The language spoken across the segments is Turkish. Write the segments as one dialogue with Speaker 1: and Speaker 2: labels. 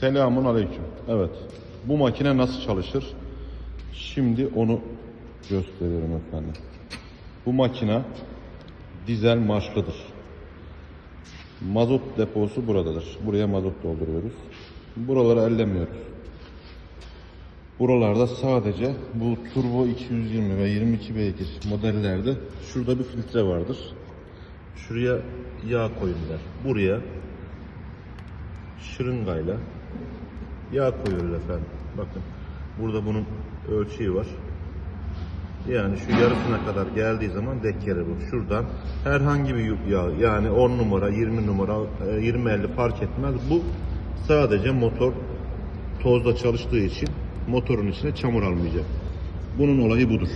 Speaker 1: Selamun aleyküm. Evet. Bu makine nasıl çalışır? Şimdi onu gösteriyorum efendim. Bu makine dizel marşlıdır. Mazot deposu buradadır. Buraya mazot dolduruyoruz. Buraları ellemiyoruz. Buralarda sadece bu turbo 220 ve 22 beygir modellerde şurada bir filtre vardır. Şuraya yağ koyunlar. Buraya şırıngayla yağ koyuyoruz efendim. Bakın burada bunun ölçüyü var. Yani şu yarısına kadar geldiği zaman dek yeri bu. Şuradan herhangi bir yağ yani 10 numara, 20 numara, 20-50 fark etmez. Bu sadece motor tozda çalıştığı için motorun içine çamur almayacak. Bunun olayı budur.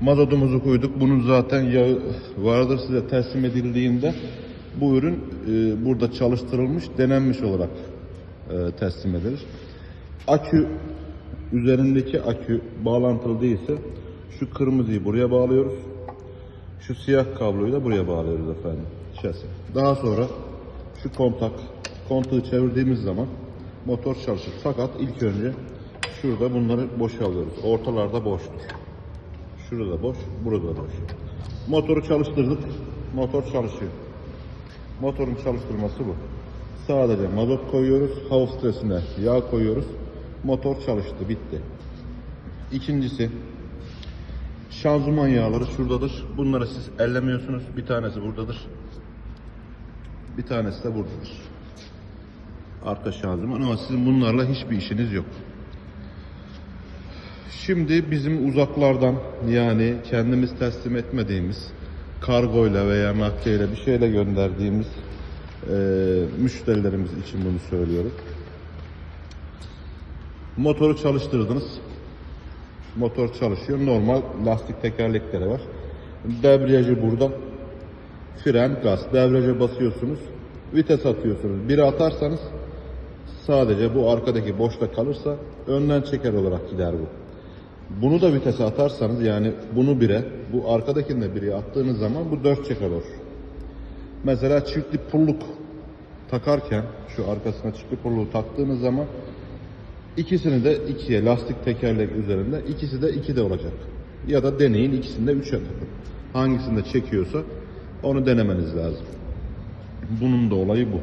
Speaker 1: Mazotumuzu koyduk. Bunun zaten yağı vardır size teslim edildiğinde bu ürün e, burada çalıştırılmış, denenmiş olarak e, teslim edilir. Akü üzerindeki akü bağlantılı değilse şu kırmızıyı buraya bağlıyoruz. Şu siyah kabloyu da buraya bağlıyoruz efendim. Şase. Daha sonra şu kontak kontağı çevirdiğimiz zaman motor çalışır. Fakat ilk önce şurada bunları boşalıyoruz. Ortalarda boştur. Şurada boş, burada boş. Motoru çalıştırdık. Motor çalışıyor. Motorun çalıştırması bu. Sadece mazot koyuyoruz. Hava stresine yağ koyuyoruz. Motor çalıştı. Bitti. İkincisi şanzıman yağları şuradadır. Bunları siz ellemiyorsunuz. Bir tanesi buradadır. Bir tanesi de buradadır. Arka şanzıman ama sizin bunlarla hiçbir işiniz yok. Şimdi bizim uzaklardan yani kendimiz teslim etmediğimiz kargoyla veya nakliyeyle bir şeyle gönderdiğimiz e, müşterilerimiz için bunu söylüyorum. Motoru çalıştırdınız. Motor çalışıyor. Normal lastik tekerlekleri var. Debriyajı burada. Fren, gaz. Debriyaja basıyorsunuz. Vites atıyorsunuz. Biri atarsanız sadece bu arkadaki boşta kalırsa önden çeker olarak gider bu. Bunu da vitese atarsanız yani bunu bire, bu arkadakini de bire attığınız zaman bu dört çeker olur. Mesela çiftli pulluk takarken şu arkasına çiftli pulluğu taktığınız zaman ikisini de ikiye lastik tekerlek üzerinde ikisi de iki de olacak. Ya da deneyin ikisini de üçe takın. Hangisinde çekiyorsa onu denemeniz lazım. Bunun da olayı bu.